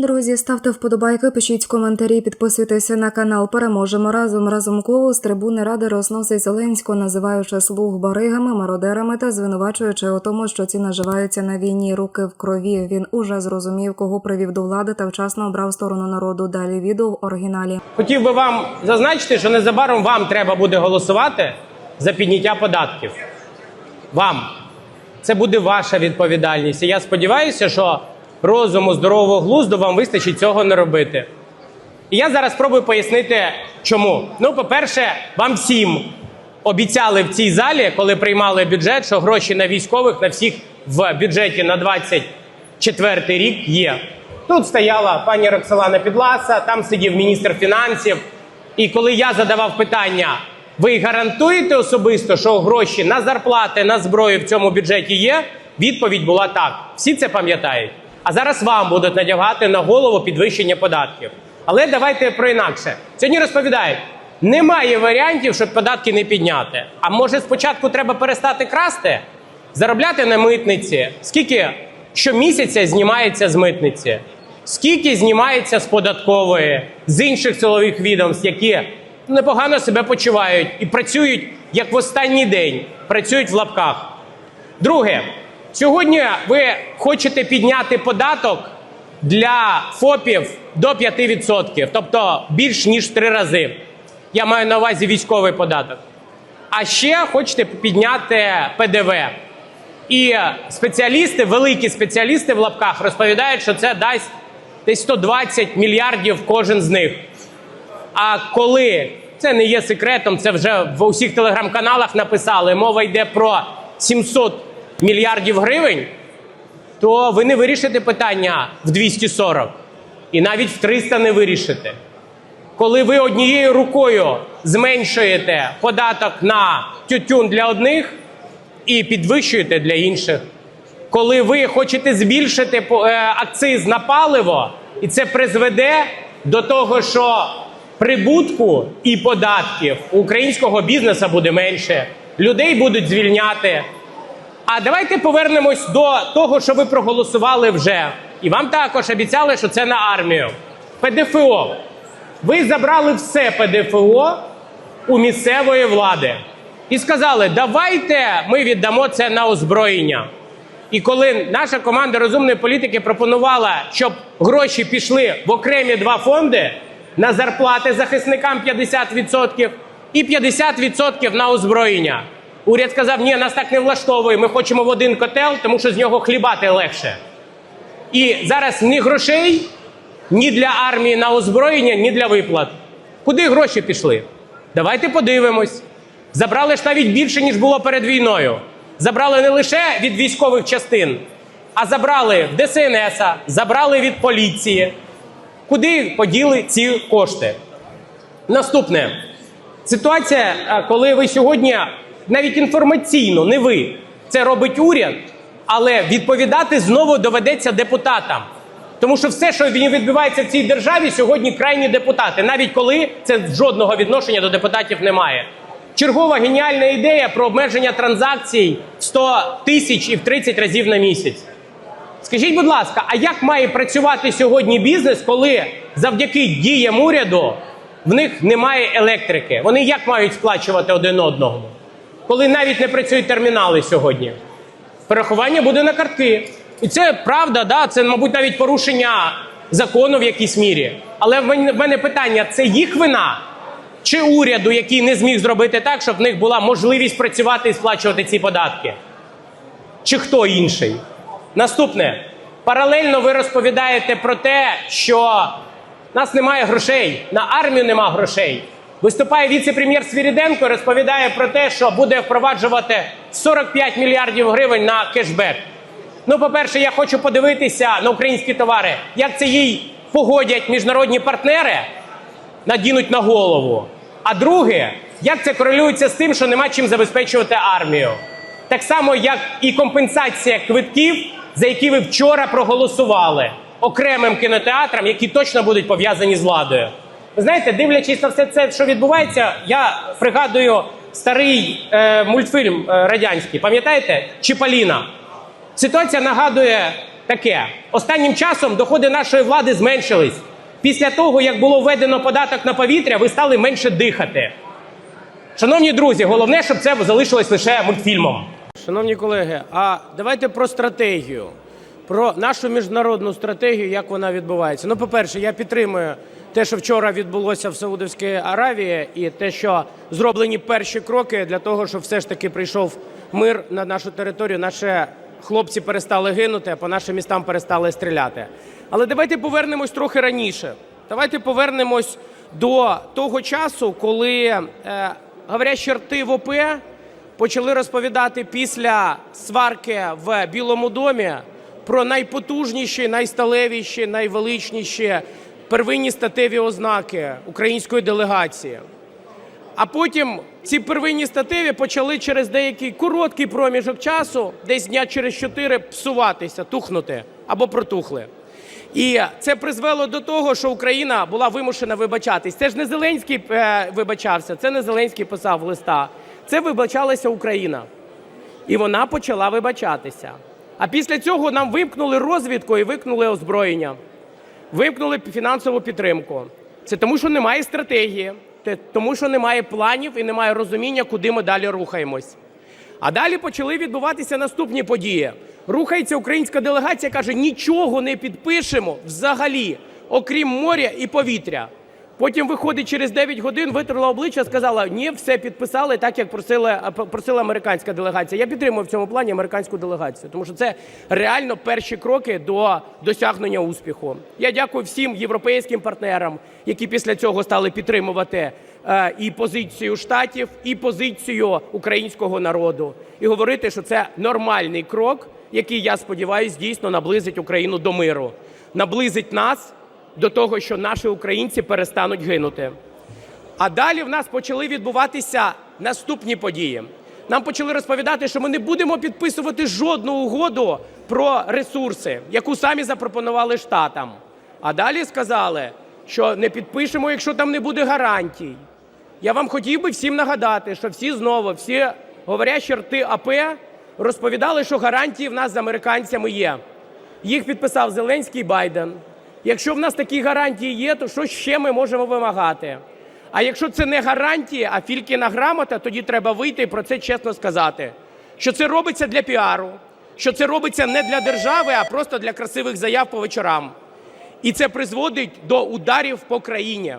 Друзі, ставте вподобайки, пишіть коментарі, підписуйтеся на канал. Переможемо разом. Разумков з трибуни ради розносить Зеленського, називаючи слуг баригами, мародерами та звинувачуючи у тому, що ці наживаються на війні руки в крові. Він уже зрозумів, кого привів до влади та вчасно обрав сторону народу. Далі відео в оригіналі. Хотів би вам зазначити, що незабаром вам треба буде голосувати за підняття податків. Вам. Це буде ваша відповідальність. І я сподіваюся, що розуму, здорового глузду вам вистачить цього не робити. І я зараз спробую пояснити, чому. Ну, по-перше, вам всім обіцяли в цій залі, коли приймали бюджет, що гроші на військових на всіх в бюджеті на 24 рік є. Тут стояла пані Роксолана Підласа, там сидів міністр фінансів. І коли я задавав питання, ви гарантуєте особисто, що гроші на зарплати, на зброю в цьому бюджеті є? Відповідь була так. Всі це пам'ятають. А зараз вам будуть надягати на голову підвищення податків. Але давайте про інакше. Сьогодні розповідають, немає варіантів, щоб податки не підняти. А може спочатку треба перестати красти, заробляти на митниці? Скільки щомісяця знімається з митниці? Скільки знімається з податкової, з інших силових відомств, які непогано себе почувають і працюють як в останній день, працюють в лапках. Друге, сьогодні ви хочете підняти податок для ФОПів до 5%, тобто більш ніж три рази. Я маю на увазі військовий податок. А ще хочете підняти ПДВ. І спеціалісти, великі спеціалісти в лапках розповідають, що це дасть десь 120 мільярдів кожен з них. А коли це не є секретом, це вже в усіх телеграм-каналах написали. Мова йде про 700 мільярдів гривень, то ви не вирішите питання в 240 і навіть в 300 не вирішите. Коли ви однією рукою зменшуєте податок на тютюн для одних і підвищуєте для інших, коли ви хочете збільшити е, акциз на паливо, і це призведе до того, що прибутку і податків українського бізнесу буде менше, людей будуть звільняти. А давайте повернемось до того, що ви проголосували вже. І вам також обіцяли, що це на армію. ПДФО. Ви забрали все ПДФО у місцевої влади і сказали, давайте ми віддамо це на озброєння. І коли наша команда розумної політики пропонувала, щоб гроші пішли в окремі два фонди на зарплати захисникам 50% і 50% на озброєння. Уряд сказав, ні, нас так не влаштовує. Ми хочемо в один котел, тому що з нього хлібати легше. І зараз ні грошей, ні для армії на озброєння, ні для виплат. Куди гроші пішли? Давайте подивимось. Забрали ж навіть більше, ніж було перед війною. Забрали не лише від військових частин, а забрали в ДСНС, забрали від поліції. Куди поділи ці кошти? Наступне ситуація, е, коли ви сьогодні навіть інформаційно, не ви, це робить уряд, але відповідати знову доведеться депутатам. Тому що все, що відбувається в цій державі, сьогодні крайні депутати, навіть коли це жодного відношення до депутатів немає. Чергова геніальна ідея про обмеження транзакцій в 100 тисяч і в 30 разів на місяць. Скажіть, будь ласка, а як має працювати сьогодні бізнес, коли завдяки діям уряду в них немає електрики? Вони як мають сплачувати один одного? Коли навіть не працюють термінали сьогодні? Перерахування буде на картки. І це правда, да, це, мабуть, навіть порушення закону в якійсь мірі. Але в мене, питання: це їх вина чи уряду, який не зміг зробити так, щоб в них була можливість працювати і сплачувати ці податки? Чи хто інший? Наступне. Паралельно ви розповідаєте про те, що в нас немає грошей, на армію нема грошей. Виступає віце-прем'єр Свіріденко і розповідає про те, що буде впроваджувати 45 мільярдів гривень на кешбек. Ну, по-перше, я хочу подивитися на українські товари, як це їй погодять міжнародні партнери, надінуть на голову. А друге, як це корелюється з тим, що нема чим забезпечувати армію. Так само, як і компенсація квитків, за які ви вчора проголосували окремим кінотеатрам, які точно будуть пов'язані з владою. Ви знаєте, дивлячись на все це, що відбувається, я пригадую старий е, мультфільм е, радянський. Пам'ятаєте? Чіпаліна. Ситуація нагадує таке. Останнім часом доходи нашої влади зменшились. Після того, як було введено податок на повітря, ви стали менше дихати. Шановні друзі, головне, щоб це залишилось лише мультфільмом. Шановні колеги, а давайте про стратегію, про нашу міжнародну стратегію, як вона відбувається. Ну, по-перше, я підтримую те, що вчора відбулося в Саудовській Аравії, і те, що зроблені перші кроки для того, щоб все ж таки прийшов мир на нашу територію. Наші хлопці перестали гинути, а по нашим містам перестали стріляти. Але давайте повернемось трохи раніше. Давайте повернемось до того часу, коли е, говорящі рти в ОП почали розповідати після сварки в Білому домі про найпотужніші, найсталевіші, найвеличніші первинні статеві ознаки української делегації. А потім ці первинні статеві почали через деякий короткий проміжок часу, десь дня через чотири, псуватися, тухнути або протухли. І це призвело до того, що Україна була вимушена вибачатись. Це ж не Зеленський е, вибачався, це не Зеленський писав листа. Це вибачалася Україна. І вона почала вибачатися. А після цього нам вимкнули розвідку і вимкнули озброєння, вимкнули фінансову підтримку. Це тому, що немає стратегії, це тому що немає планів і немає розуміння, куди ми далі рухаємось. А далі почали відбуватися наступні події. Рухається українська делегація, каже, нічого не підпишемо взагалі, окрім моря і повітря. Потім виходить через 9 годин, витерла обличчя, сказала, ні, все підписали, так як просила, просила американська делегація. Я підтримую в цьому плані американську делегацію, тому що це реально перші кроки до досягнення успіху. Я дякую всім європейським партнерам, які після цього стали підтримувати е, і позицію штатів, і позицію українського народу, і говорити, що це нормальний крок, який я сподіваюся дійсно наблизить Україну до миру, наблизить нас до того, що наші українці перестануть гинути. А далі в нас почали відбуватися наступні події. Нам почали розповідати, що ми не будемо підписувати жодну угоду про ресурси, яку самі запропонували штатам. А далі сказали, що не підпишемо, якщо там не буде гарантій. Я вам хотів би всім нагадати, що всі знову, всі говорящі рти АП розповідали, що гарантії в нас з американцями є. Їх підписав Зеленський Байден. Якщо в нас такі гарантії є, то що ще ми можемо вимагати? А якщо це не гарантії, а фількіна грамота, тоді треба вийти і про це чесно сказати. Що це робиться для піару, що це робиться не для держави, а просто для красивих заяв по вечорам. І це призводить до ударів по країні.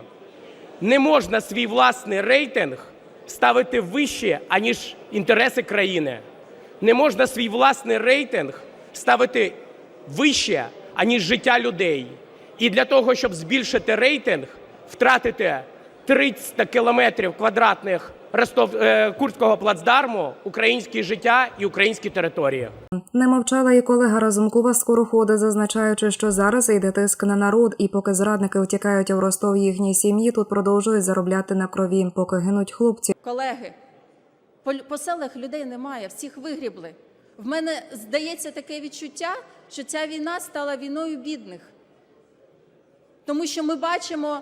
Не можна свій власний рейтинг ставити вище, аніж інтереси країни. Не можна свій власний рейтинг ставити вище, аніж життя людей. І для того, щоб збільшити рейтинг, втратити 300 кілометрів квадратних Ростов, е, Курського плацдарму, українське життя і українські території. Не мовчала і колега Разумкова скороходи, зазначаючи, що зараз йде тиск на народ, і поки зрадники втікають в Ростов їхні сім'ї, тут продовжують заробляти на крові, поки гинуть хлопці. Колеги, по, по селах людей немає, всіх вигрібли. В мене здається таке відчуття, що ця війна стала війною бідних. Тому що ми бачимо,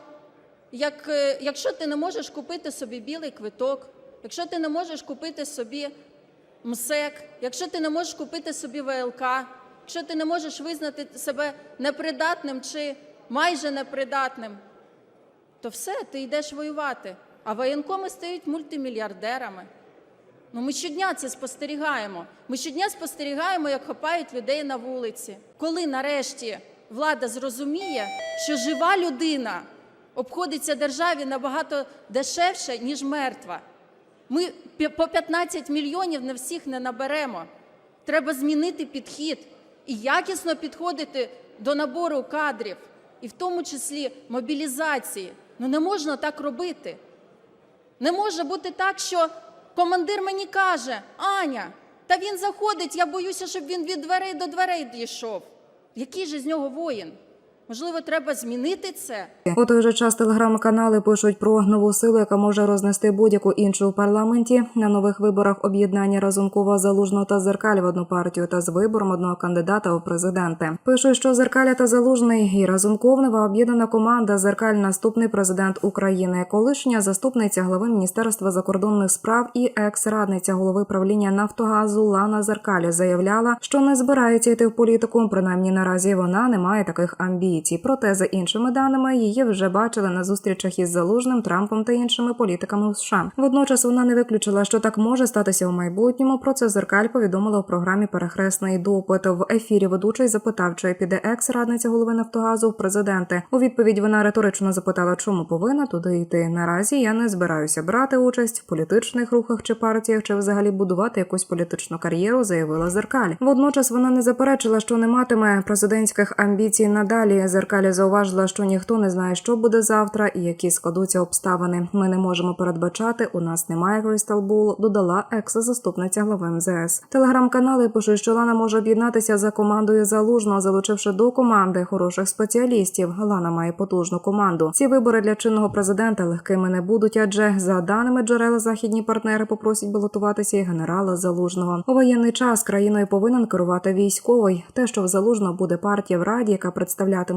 як, е, якщо ти не можеш купити собі білий квиток, якщо ти не можеш купити собі МСЕК, якщо ти не можеш купити собі ВЛК, якщо ти не можеш визнати себе непридатним чи майже непридатним, то все, ти йдеш воювати. А воєнкоми стають мультимільярдерами. Ну, ми щодня це спостерігаємо. Ми щодня спостерігаємо, як хапають людей на вулиці. Коли нарешті влада зрозуміє, що жива людина обходиться державі набагато дешевше, ніж мертва. Ми по 15 мільйонів на всіх не наберемо. Треба змінити підхід і якісно підходити до набору кадрів, і в тому числі мобілізації. Ну не можна так робити. Не може бути так, що командир мені каже: Аня, та він заходить, я боюся, щоб він від дверей до дверей дійшов. Який же з нього воїн? Можливо, треба змінити це. У той же час телеграм-канали пишуть про нову силу, яка може рознести будь-яку іншу у парламенті на нових виборах об'єднання Разумкова, Залужного та Зеркаль в одну партію та з вибором одного кандидата у президенти. Пишуть, що Зеркаля та Залужний і Разумков нова об'єднана команда Зеркаль наступний президент України, колишня заступниця глави міністерства закордонних справ і екс-радниця голови правління Нафтогазу Лана Зеркалі заявляла, що не збирається йти в політику. Принаймні наразі вона не має таких амбіцій. Проте, за іншими даними, її вже бачили на зустрічах із Залужним, Трампом та іншими політиками у США. Водночас вона не виключила, що так може статися у майбутньому. Про це зеркаль повідомила у програмі Перехресний допит в ефірі. Ведучий запитав, чи піде екс-радниця голови Нафтогазу в президенти. У відповідь вона риторично запитала, чому повинна туди йти. Наразі я не збираюся брати участь в політичних рухах чи партіях, чи взагалі будувати якусь політичну кар'єру, заявила зеркаль. Водночас вона не заперечила, що не матиме президентських амбіцій надалі. Зеркалі зауважила, що ніхто не знає, що буде завтра і які складуться обставини. Ми не можемо передбачати. У нас немає Ball, додала екс-заступниця глави МЗС. Телеграм-канали пишуть, що Лана може об'єднатися за командою залужного, залучивши до команди хороших спеціалістів. Лана має потужну команду. Ці вибори для чинного президента легкими не будуть, адже за даними джерела західні партнери попросять балотуватися і генерала залужного. У воєнний час країною повинен керувати військовий. Те, що в залужного буде партія в раді, яка представлятиме